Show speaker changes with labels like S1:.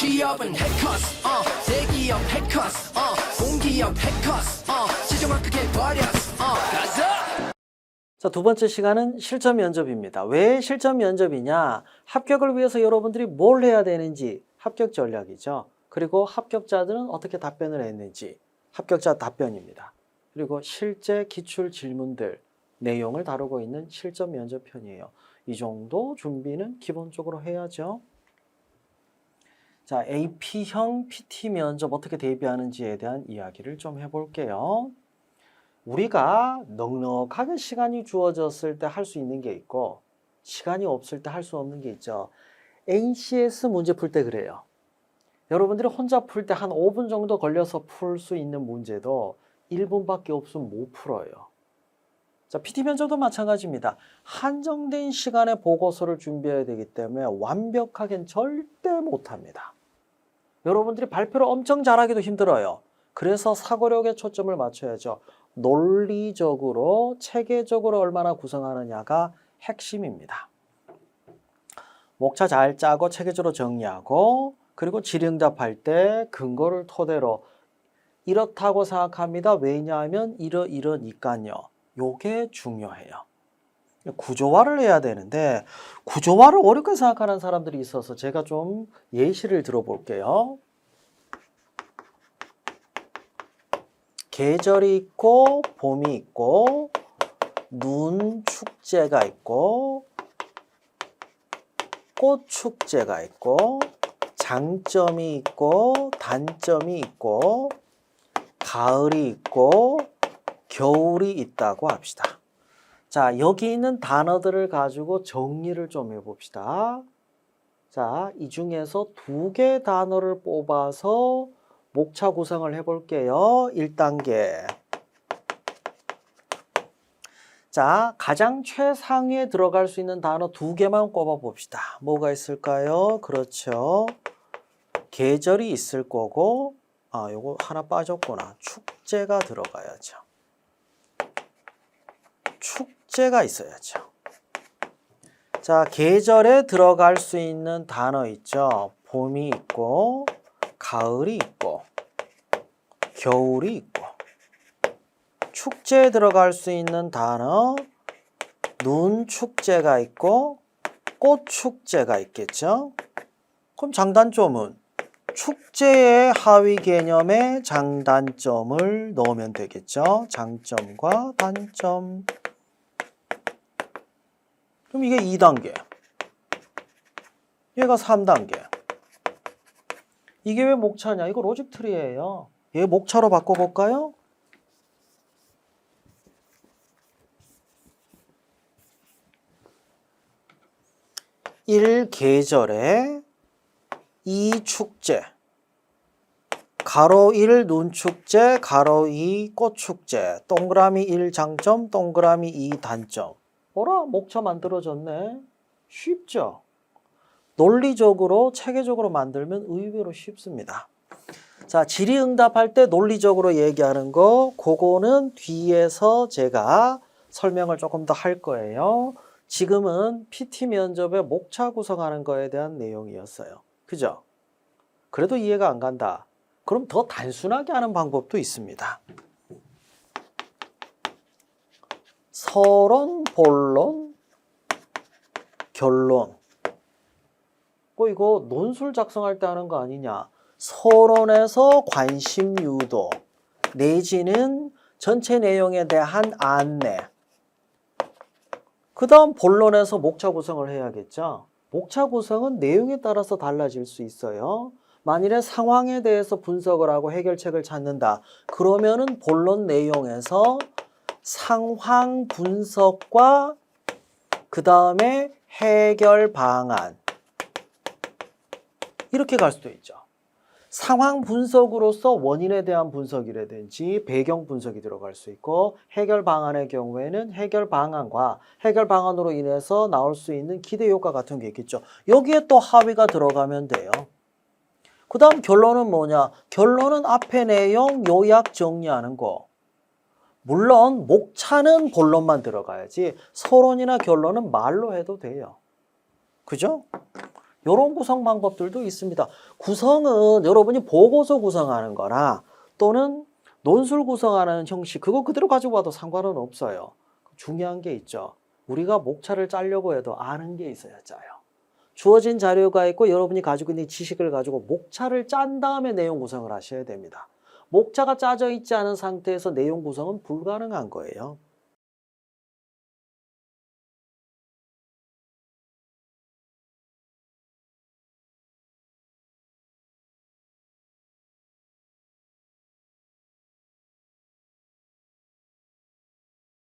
S1: 취업은 해커스 어 대기업 해커스 어 공기업 해커스 어 시정을 크게 버렸어 어 가자
S2: 자, 두 번째 시간은 실전 면접입니다. 왜 실전 면접이냐? 합격을 위해서 여러분들이 뭘 해야 되는지 합격 전략이죠. 그리고 합격자들은 어떻게 답변을 했는지 합격자 답변입니다. 그리고 실제 기출 질문들 내용을 다루고 있는 실전 면접편이에요. 이 정도 준비는 기본적으로 해야죠. 자, AP형 PT 면접 어떻게 대비하는지에 대한 이야기를 좀 해볼게요. 우리가 넉넉하게 시간이 주어졌을 때 할 수 있는 게 있고 시간이 없을 때 할 수 없는 게 있죠. NCS 문제 풀 때 그래요. 여러분들이 혼자 풀 때 한 5분 정도 걸려서 풀 수 있는 문제도 1분밖에 없으면 못 풀어요. 자, PT 면접도 마찬가지입니다. 한정된 시간에 보고서를 준비해야 되기 때문에 완벽하게는 절대 못 합니다. 여러분들이 발표를 엄청 잘하기도 힘들어요. 그래서 사고력에 초점을 맞춰야죠. 논리적으로 체계적으로 얼마나 구성하느냐가 핵심입니다. 목차 잘 짜고 체계적으로 정리하고 그리고 질의응답할 때 근거를 토대로 이렇다고 생각합니다. 왜냐하면 이러이러니까요. 요게 중요해요. 구조화를 해야 되는데 구조화를 어렵게 생각하는 사람들이 있어서 제가 좀 예시를 들어볼게요. 계절이 있고 봄이 있고 눈 축제가 있고 꽃 축제가 있고 장점이 있고 단점이 있고 가을이 있고 겨울이 있다고 합시다. 자, 여기 있는 단어들을 가지고 정리를 좀 해봅시다. 자, 이 중에서 두 개 단어를 뽑아서 목차 구성을 해볼게요. 1단계. 자, 가장 최상위에 들어갈 수 있는 단어 두 개만 꼽아 봅시다. 뭐가 있을까요? 그렇죠. 계절이 있을 거고, 아, 요거 하나 빠졌구나. 축제가 들어가야죠. 축 제가 있어야죠. 자, 계절에 들어갈 수 있는 단어 있죠. 봄이 있고, 가을이 있고, 겨울이 있고, 축제에 들어갈 수 있는 단어, 눈 축제가 있고, 꽃 축제가 있겠죠. 그럼 장단점은 축제의 하위 개념에 장단점을 넣으면 되겠죠. 장점과 단점. 그럼 이게 2단계. 얘가 3단계. 이게 왜 목차냐? 이거 로직 트리예요. 얘 목차로 바꿔볼까요? 일 계절에 이 축제 가로 1 눈축제 가로 2 꽃축제 동그라미 1 장점 동그라미 2 단점 뭐라 목차 만들어졌네 쉽죠 논리적으로 체계적으로 만들면 의외로 쉽습니다 자 질의응답할 때 논리적으로 얘기하는 거 그거는 뒤에서 제가 설명을 조금 더 할 거예요 지금은 PT 면접의 목차 구성하는 거에 대한 내용이었어요 그죠? 그래도 이해가 안 간다. 그럼 더 단순하게 하는 방법도 있습니다. 서론, 본론, 결론. 어, 이거 논술 작성할 때 하는 거 아니냐? 서론에서 관심 유도, 내지는 전체 내용에 대한 안내. 그 다음 본론에서 목차 구성을 해야겠죠? 목차 구성은 내용에 따라서 달라질 수 있어요. 만일에 상황에 대해서 분석을 하고 해결책을 찾는다. 그러면은 본론 내용에서 상황 분석과 그 다음에 해결 방안 이렇게 갈 수도 있죠. 상황 분석으로서 원인에 대한 분석이라든지 배경 분석이 들어갈 수 있고 해결 방안의 경우에는 해결 방안과 해결 방안으로 인해서 나올 수 있는 기대 효과 같은 게 있겠죠. 여기에 또 하위가 들어가면 돼요. 그 다음 결론은 뭐냐? 결론은 앞에 내용 요약 정리하는 거. 물론 목차는 본론만 들어가야지 서론이나 결론은 말로 해도 돼요. 그죠? 이런 구성 방법들도 있습니다. 구성은 여러분이 보고서 구성하는 거나 또는 논술 구성하는 형식 그거 그대로 가지고 와도 상관은 없어요. 중요한 게 있죠. 우리가 목차를 짜려고 해도 아는 게 있어야 짜요. 주어진 자료가 있고 여러분이 가지고 있는 지식을 가지고 목차를 짠 다음에 내용 구성을 하셔야 됩니다. 목차가 짜져 있지 않은 상태에서 내용 구성은 불가능한 거예요.